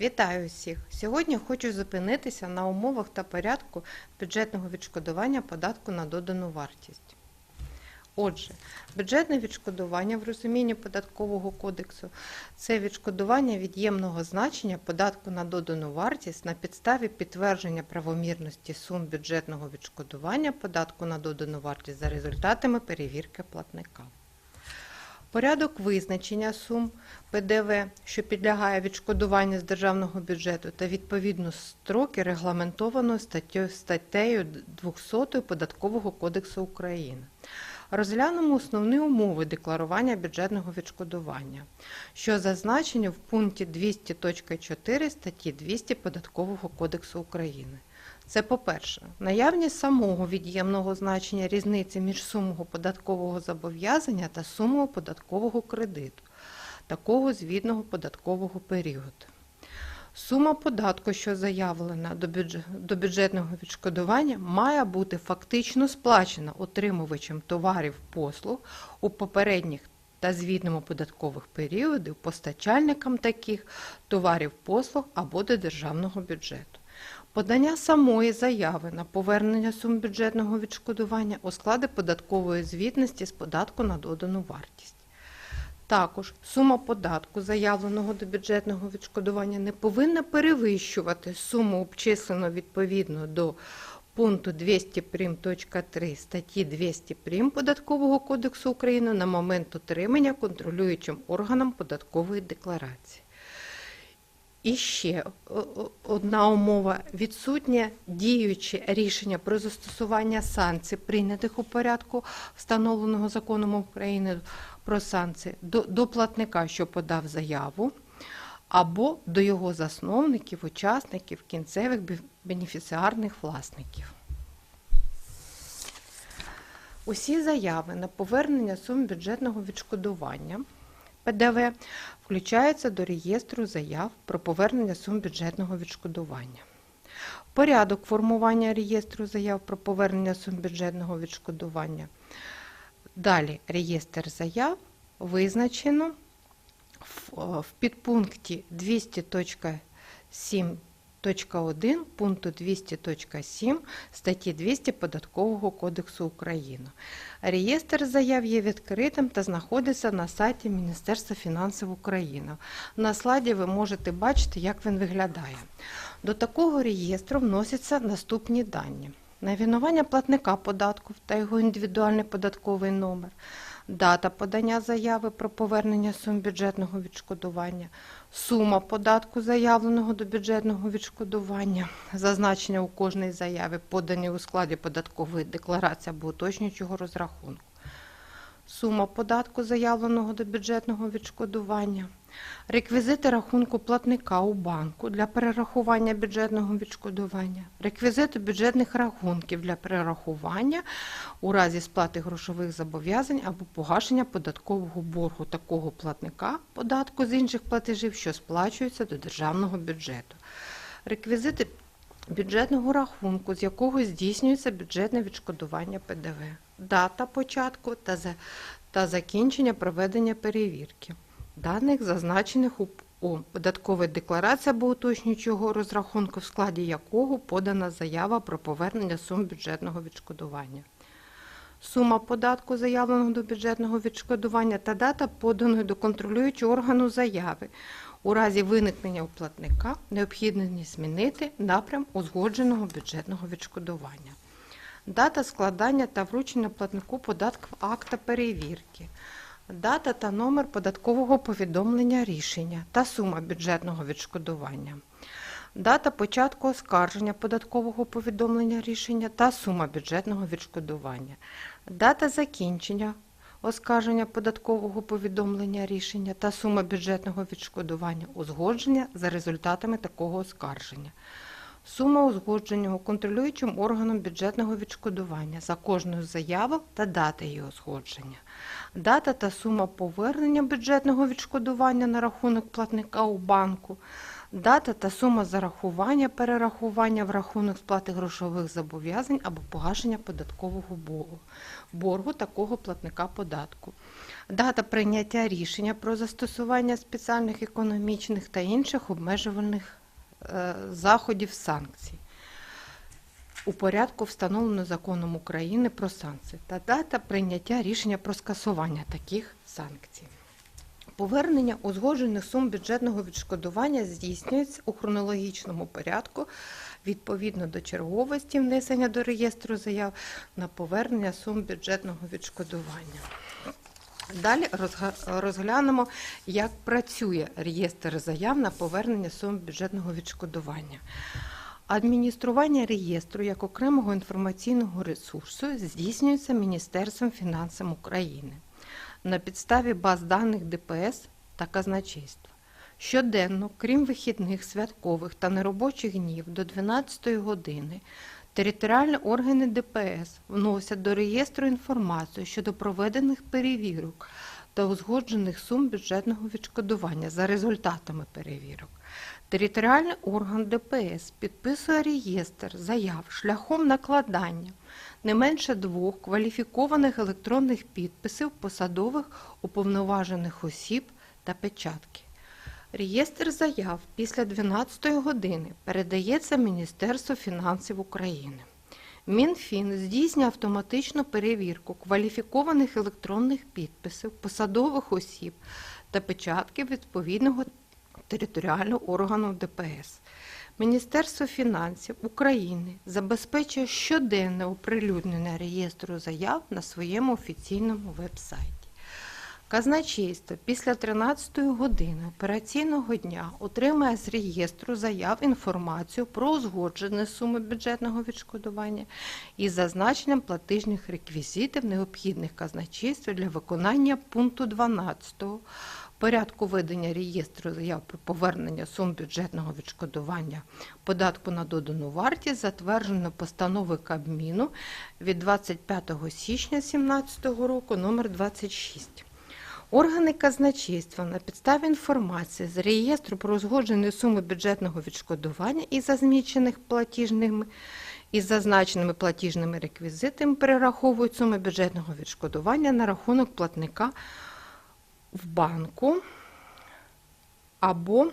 Вітаю всіх! Сьогодні хочу зупинитися на умовах та порядку бюджетного відшкодування податку на додану вартість. Отже, бюджетне відшкодування в розумінні податкового кодексу це відшкодування від'ємного значення податку на додану вартість на підставі підтвердження правомірності сум бюджетного відшкодування податку на додану вартість за результатами перевірки платника. Порядок визначення сум ПДВ, що підлягає відшкодуванню з державного бюджету, та відповідно строки регламентовано статтею, статтею 200 Податкового кодексу України. Розглянемо основні умови декларування бюджетного відшкодування, що зазначені в пункті 200.4 статті 200 Податкового кодексу України. Це, по-перше, наявність самого від'ємного значення різниці між сумою податкового зобов'язання та сумою податкового кредиту, такого звітного податкового періоду. Сума податку, що заявлена до, бюджет, до бюджетного відшкодування, має бути фактично сплачена отримувачем товарів послуг у попередніх та звітному податкових періодів постачальникам таких товарів послуг або до державного бюджету. Подання самої заяви на повернення сум бюджетного відшкодування у складі податкової звітності з податку на додану вартість. Також сума податку, заявленого до бюджетного відшкодування, не повинна перевищувати суму, обчислену відповідно до пункту 200 статті 200 прим. Податкового кодексу України на момент отримання контролюючим органом податкової декларації. І ще о- о- одна умова відсутнє діюче рішення про застосування санкцій, прийнятих у порядку, встановленого законом України про санкції, до, до платника, що подав заяву, або до його засновників, учасників, кінцевих бенефіціарних власників. Усі заяви на повернення сум бюджетного відшкодування ПДВ включаються до реєстру заяв про повернення сум бюджетного відшкодування. Порядок формування реєстру заяв про повернення сум бюджетного відшкодування. Далі реєстр заяв визначено в, е, в підпункті 200.7.1 пункту 200.7 статті 200 Податкового кодексу України. Реєстр заяв є відкритим та знаходиться на сайті Міністерства фінансів України. На слайді ви можете бачити, як він виглядає. До такого реєстру вносяться наступні дані: найменування платника податку та його індивідуальний податковий номер, дата подання заяви про повернення сум бюджетного відшкодування, сума податку, заявленого до бюджетного відшкодування, зазначення у кожній заяві, подані у складі податкової декларації або уточнюючого розрахунку, сума податку, заявленого до бюджетного відшкодування, реквізити рахунку платника у банку для перерахування бюджетного відшкодування, реквізити бюджетних рахунків для перерахування у разі сплати грошових зобов'язань або погашення податкового боргу такого платника податку з інших платежів, що сплачуються до державного бюджету. Реквізити бюджетного рахунку, з якого здійснюється бюджетне відшкодування ПДВ, дата початку та, та закінчення проведення перевірки. Даних, зазначених у податковій декларації або уточнюючого розрахунку, в складі якого подана заява про повернення сум бюджетного відшкодування. Сума податку, заявленого до бюджетного відшкодування, та дата поданої до контролюючого органу заяви. У разі виникнення у платника необхідно змінити напрям узгодженого бюджетного відшкодування. Дата складання та вручення платнику податків акта перевірки. Дата та номер податкового повідомлення рішення та сума бюджетного відшкодування. Дата початку оскарження податкового повідомлення рішення та сума бюджетного відшкодування. Дата закінчення оскарження податкового повідомлення рішення та сума бюджетного відшкодування узгодження за результатами такого оскарження. Сума узгодженого контролюючим органом бюджетного відшкодування за кожну з заявок та дата її узгодження. Дата та сума повернення бюджетного відшкодування на рахунок платника у банку, дата та сума зарахування, перерахування в рахунок сплати грошових зобов'язань або погашення податкового боргу, боргу такого платника податку, дата прийняття рішення про застосування спеціальних економічних та інших обмежувальних заходів санкцій у порядку, встановлено законом України про санкції, та дата прийняття рішення про скасування таких санкцій. Повернення узгоджених сум бюджетного відшкодування здійснюється у хронологічному порядку відповідно до черговості внесення до реєстру заяв на повернення сум бюджетного відшкодування. Далі розглянемо, як працює реєстр заяв на повернення сум бюджетного відшкодування. Адміністрування реєстру як окремого інформаційного ресурсу здійснюється Міністерством фінансів України на підставі баз даних ДПС та казначейства. Щоденно, крім вихідних, святкових та неробочих днів до 12 години, територіальні органи ДПС вносять до реєстру інформацію щодо проведених перевірок та узгоджених сум бюджетного відшкодування за результатами перевірок. Територіальний орган ДПС підписує реєстр заяв шляхом накладання не менше двох кваліфікованих електронних підписів посадових уповноважених осіб та печатки. Реєстр заяв після 12 години передається Міністерству фінансів України. Мінфін здійснює автоматичну перевірку кваліфікованих електронних підписів посадових осіб та печатки відповідного територіального органу ДПС. Міністерство фінансів України забезпечує щоденне оприлюднення реєстру заяв на своєму офіційному веб-сайті. Казначейство після 13 години операційного дня отримає з реєстру заяв інформацію про узгоджені суми бюджетного відшкодування із зазначенням платижних реквізитів, необхідних казначейству для виконання пункту 12 порядку ведення реєстру заяв про повернення сум бюджетного відшкодування податку на додану вартість затверджено постанови Кабміну від 25 січня 2017 року номер 26. Органи казначейства на підставі інформації з реєстру про узгоджені суми бюджетного відшкодування і зазначених платіжними і зазначеними платіжними реквізитами перераховують суми бюджетного відшкодування на рахунок платника в банку або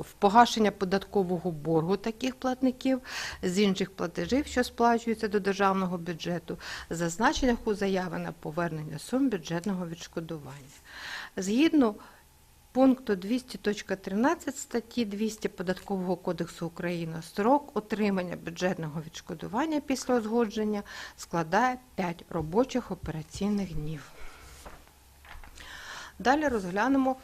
в погашення податкового боргу таких платників з інших платежів, що сплачуються до державного бюджету, зазначених у заяви на повернення сум бюджетного відшкодування. Згідно пункту 200.13 статті 200 Податкового кодексу України строк отримання бюджетного відшкодування після узгодження складає 5 робочих операційних днів. Далі розглянемо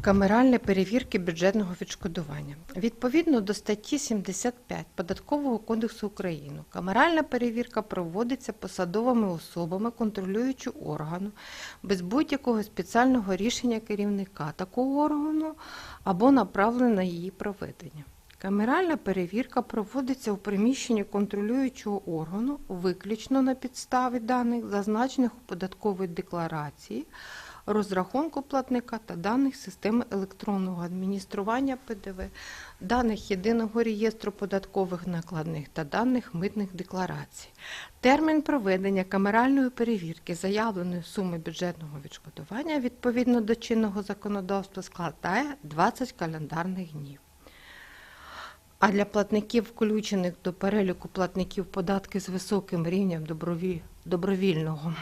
камеральні перевірки бюджетного відшкодування. Відповідно до статті 75 Податкового кодексу України, камеральна перевірка проводиться посадовими особами контролюючого органу без будь-якого спеціального рішення керівника такого органу або направлення на її проведення. Камеральна перевірка проводиться у приміщенні контролюючого органу виключно на підставі даних, зазначених у податковій декларації, розрахунку платника та даних системи електронного адміністрування ПДВ, даних єдиного реєстру податкових накладних та даних митних декларацій. Термін проведення камеральної перевірки заявленої суми бюджетного відшкодування відповідно до чинного законодавства складає 20 календарних днів. А для платників, включених до переліку платників податки з високим рівнем добровільного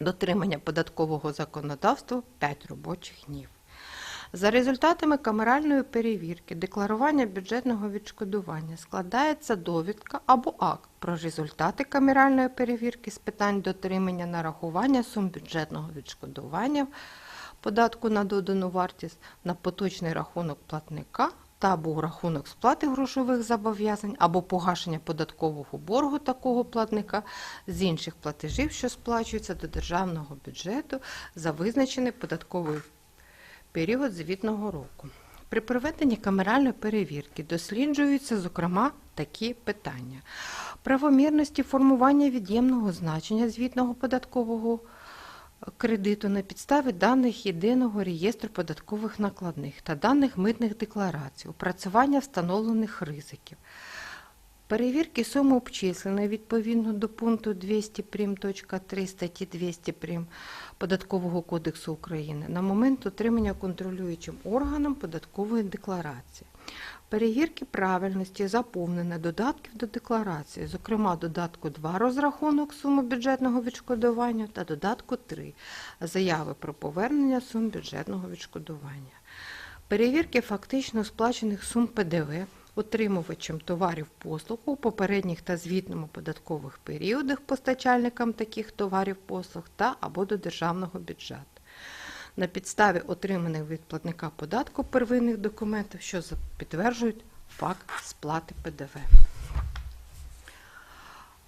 дотримання податкового законодавства 5 робочих днів. За результатами камеральної перевірки декларування бюджетного відшкодування складається довідка або акт про результати камеральної перевірки з питань дотримання нарахування сум бюджетного відшкодування податку на додану вартість на поточний рахунок платника та або рахунок сплати грошових зобов'язань або погашення податкового боргу такого платника з інших платежів, що сплачуються до державного бюджету за визначений податковий період звітного року. При проведенні камеральної перевірки досліджуються, зокрема, такі питання: правомірності формування від'ємного значення звітного податкового кредиту на підставі даних єдиного реєстру податкових накладних та даних митних декларацій, опрацювання встановлених ризиків. Перевірки суми обчисленої відповідно до пункту 200 прим.3 статті 200 прим. Податкового кодексу України на момент отримання контролюючим органом податкової декларації. Перевірки правильності заповнення додатків до декларації, зокрема додатку 2 розрахунок суми бюджетного відшкодування та додатку 3 заяви про повернення сум бюджетного відшкодування. Перевірки фактично сплачених сум ПДВ отримувачем товарів послуг у попередніх та звітному податкових періодах постачальникам таких товарів послуг та або до державного бюджету. На підставі отриманих від платника податку первинних документів, що підтверджують факт сплати ПДВ.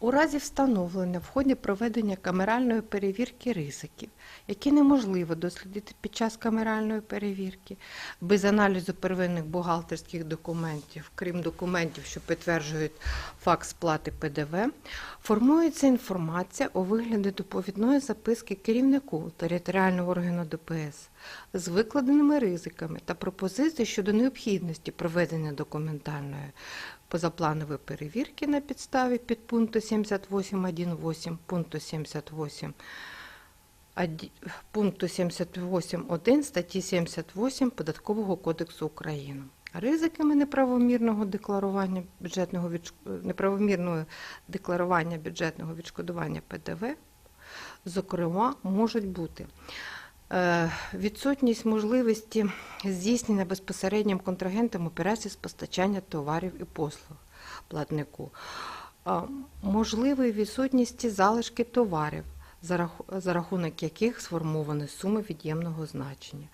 У разі встановлення в ході проведення камеральної перевірки ризиків, які неможливо дослідити під час камеральної перевірки, без аналізу первинних бухгалтерських документів, крім документів, що підтверджують факт сплати ПДВ, формується інформація у вигляді доповідної записки керівнику територіального органу ДПС з викладеними ризиками та пропозиції щодо необхідності проведення документальної позапланової перевірки на підставі підпункту 78.1.8 пункту 78 аді- пункту 78.1 статті 78 Податкового кодексу України. Ризиками неправомірного декларування бюджетного неправомірного декларування бюджетного відшкодування ПДВ, зокрема, можуть бути відсутність можливості здійснення безпосереднім контрагентом операцій з постачання товарів і послуг платнику, а, можливої відсутності залишки товарів, за рахунок яких сформовані суми від'ємного значення,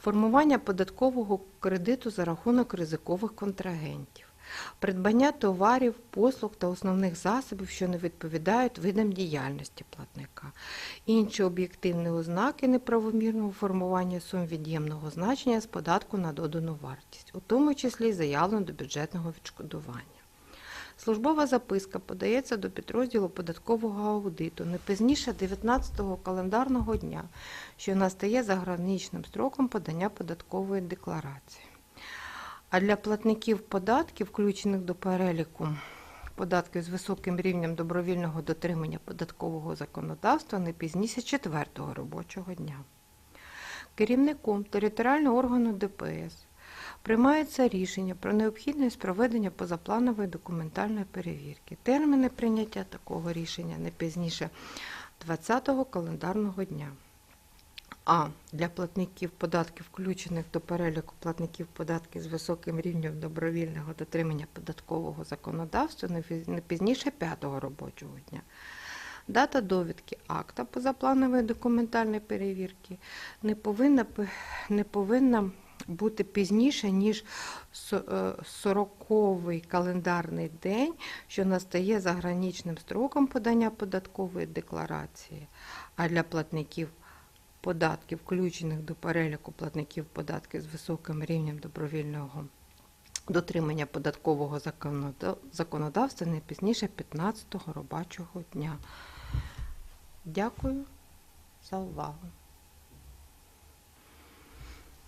формування податкового кредиту за рахунок ризикових контрагентів. Придбання товарів, послуг та основних засобів, що не відповідають видам діяльності платника, інші об'єктивні ознаки неправомірного формування сум від'ємного значення з податку на додану вартість, у тому числі заявлено до бюджетного відшкодування. Службова записка подається до підрозділу податкового аудиту не пізніше 19-го календарного дня, що настає за граничним строком подання податкової декларації. А для платників податків, включених до переліку податків з високим рівнем добровільного дотримання податкового законодавства, не пізніше 4-го робочого дня. Керівником територіального органу ДПС приймається рішення про необхідність проведення позапланової документальної перевірки. Терміни прийняття такого рішення не пізніше 20-го календарного дня. А для платників податків, включених до переліку платників податків з високим рівнем добровільного дотримання податкового законодавства не пізніше 5-го робочого дня. Дата довідки акта позапланової документальної перевірки не повинна, не повинна бути пізніше, ніж со- е, 40-й календарний день, що настає за граничним строком подання податкової декларації, а для платників податків, включених до переліку платників податків з високим рівнем добровільного дотримання податкового законодавства не пізніше 15-го робочого дня. Дякую за увагу.